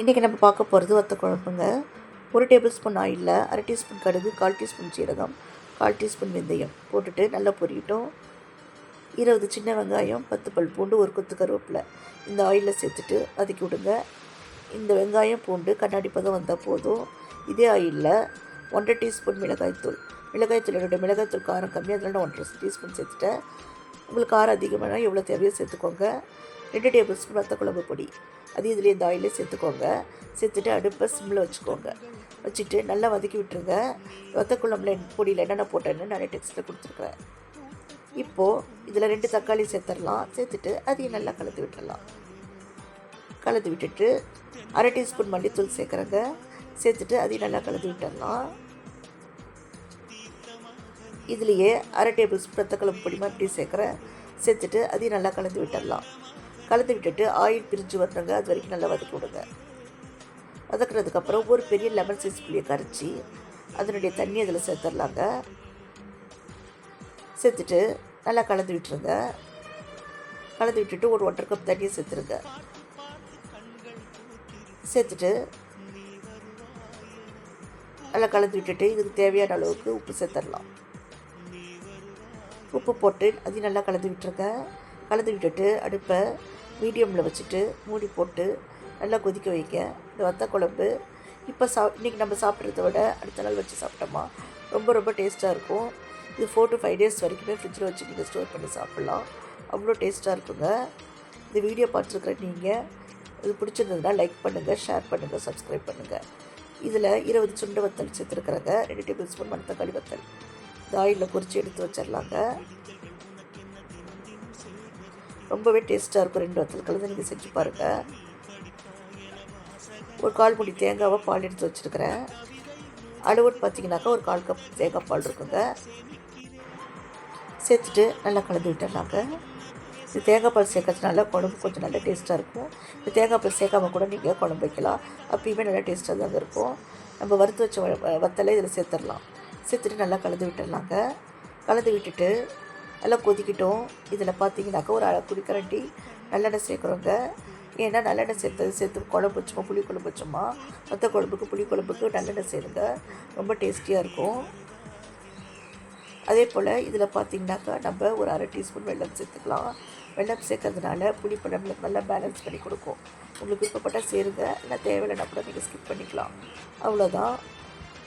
இன்றைக்கி நம்ம பார்க்க போகிறது வத்த குழம்புங்க. ஒரு டேபிள் ஸ்பூன் ஆயிலில் அரை டீஸ்பூன் கடுகு கால் டீஸ்பூன் சீரகம் கால் டீஸ்பூன் வெந்தயம் போட்டுட்டு நல்லா பொரியட்டும் இருபது சின்ன வெங்காயம் பத்து பல் பூண்டு ஒரு கொத்து கருவேப்பிலை. இந்த ஆயிலில் சேர்த்துட்டு வதக்கி விடுங்க. இந்த வெங்காயம் பூண்டு கண்ணாடி பதம் வந்தால் போதும். இதே ஆயிலில் ஒன்றரை டீஸ்பூன் மிளகாய்த்தூள் மிளகாய்த்தூள் என்னோட மிளகாய்த்தூள் காரம் கம்மியாக அதனால ஒன்றரை டீஸ்பூன் சேர்த்துட்டேன். உங்களுக்கு காரம் அதிகமானால் எவ்வளோ தேவையோ சேர்த்துக்கோங்க. ரெண்டு டேபிள் ஸ்பூன் வத்த குழம்பு பொடி. அது இதில் இந்த ஆயிலே சேர்த்துக்கோங்க. சேர்த்துட்டு அடுப்பை சிம்மில் வச்சுக்கோங்க. வச்சுட்டு நல்லா வதக்கி விட்டுருங்க. ரத்த குழம்புல பொடியில் என்னென்ன போட்டேன்னு நிறைய டெக்ஸ்ட்டில் கொடுத்துருக்குறேன். இப்போது இதில் ரெண்டு தக்காளி சேர்த்துடலாம். சேர்த்துட்டு அதையும் நல்லா கலந்து விட்டுடலாம் கலந்து விட்டுட்டு அரை டீஸ்பூன் மல்லித்தூள் சேர்க்குறேங்க. சேர்த்துட்டு அதையும் நல்லா கலந்து விட்டுடலாம் இதுலேயே அரை டேபிள் ஸ்பூன் ரத்தக்குழம்பு பொடி மாதிரி சேர்க்குறேன். சேர்த்துட்டு அதையும் நல்லா கலந்து விட்டுடலாம் கலந்து விட்டுட்டு ஆயில் பிரிஞ்சு வரணுங்க அது வரைக்கும் நல்லா வதக்கி விடுங்க. வதக்குறதுக்கப்புறம் ஒரு பெரிய லெமன் சைஸ் புளியை கரைச்சி அதனுடைய தண்ணி அதில் சேர்த்துடலாங்க சேர்த்துட்டு நல்லா கலந்து விட்டுருங்க. கலந்து விட்டுட்டு ஒரு ஒன்றரை கப் தண்ணியை சேர்த்துருங்க. சேர்த்துட்டு நல்லா கலந்து விட்டுட்டு இதுக்கு தேவையான அளவுக்கு உப்பு சேர்த்துடலாம் உப்பு போட்டு அதையும் நல்லா கலந்து விட்டுருங்க. கலந்து விட்டுட்டு அடுப்பை மீடியமில் வச்சுட்டு மூடி போட்டு நல்லா கொதிக்க வைக்க இந்த வத்த குழம்பு இப்போ சா இன்றைக்கி நம்ம சாப்பிட்றத விட அடுத்த நாள் வச்சு சாப்பிட்டோமா ரொம்ப ரொம்ப டேஸ்ட்டாக இருக்கும். இது ஃபோர் டு ஃபைவ் டேஸ் வரைக்குமே ஃப்ரிட்ஜில் வச்சு நீங்கள் ஸ்டோர் பண்ணி சாப்பிட்லாம். அவ்வளோ டேஸ்ட்டாக இருக்குங்க. இந்த வீடியோ பார்த்துருக்குற நீங்கள் இது பிடிச்சிருந்ததுன்னா லைக் பண்ணுங்கள் ஷேர் பண்ணுங்கள் சப்ஸ்கிரைப் பண்ணுங்கள் இதில் இருபது சுண்டு வத்தல் சேர்த்துருக்குறேங்க. ரெண்டு டேபிள் ஸ்பூன் மணத்தக்காளி வத்தல். இந்த ஆயிலில் பொரித்து எடுத்து வச்சிடலாங்க. ரொம்பவே டேஸ்ட்டாக இருக்கும் ரெண்டு வத்தல் கலந்து நீங்கள் செஞ்சு பாருங்கள் ஒரு கால் முடி தேங்காவை பால் எடுத்து வச்சுருக்கிறேன். அளவுன்னு பார்த்தீங்கன்னாக்கா ஒரு கால் கப் தேங்காய் பால் இருக்குங்க. சேர்த்துட்டு நல்லா கலந்து விட்டுடலாங்க இது தேங்காய் பால் சேர்க்கறதுனால குழம்பு கொஞ்சம் நல்லா டேஸ்ட்டாக இருக்கும். இந்த தேங்காய் பால் சேர்க்காம கூட நீங்கள் குழம்பு வைக்கலாம். அப்பயுமே நல்லா டேஸ்ட்டாக தாங்க இருக்கும். நம்ம வறுத்து வச்ச வ- வத்தலை இதில் சேர்த்துடலாம். சேர்த்துட்டு நல்லா கலந்து விட்டுடலாங்க கலந்து விட்டுட்டு நல்லா கொதிக்கிட்டோம். இதில் பார்த்தீங்கன்னாக்கா ஒரு அரை குடிக்கரண்டி நல்லெண்ணெய் சேர்க்குறோங்க. ஏன்னா நல்லெண்ணெய் சேர்த்தது சேர்த்து குழம்பு வச்சோமா புளி குழம்பு வச்சோமா? மொத்த குழம்புக்கு புளி குழம்புக்கு நல்லெண்ணெய் சேருங்க. ரொம்ப டேஸ்டியாக இருக்கும். அதே போல் இதில் பார்த்தீங்கன்னாக்கா நம்ம ஒரு அரை டீஸ்பூன் வெல்லம் சேர்த்துக்கலாம். வெள்ளம் சேர்க்கறதுனால புளிப்பு நம்மளுக்கு நல்லா பேலன்ஸ் பண்ணி கொடுக்கும். உங்களுக்கு விருப்பப்பட்டால் சேருங்க. இல்லை தேவையில்லைனா கூட நீங்கள் ஸ்கிப் பண்ணிக்கலாம். அவ்வளோதான்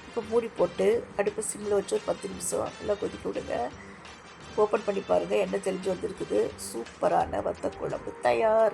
இப்போ மூடி போட்டு அடுப்பு சிம்மில் வச்சு ஒரு பத்து நிமிஷம் நல்லா கொதிக்க விடுங்க. ஓப்பன் பண்ணி பாருங்கள் என்ன தெளிஞ்சு வந்திருக்குது. சூப்பரான வத்த குழம்பு தயார்.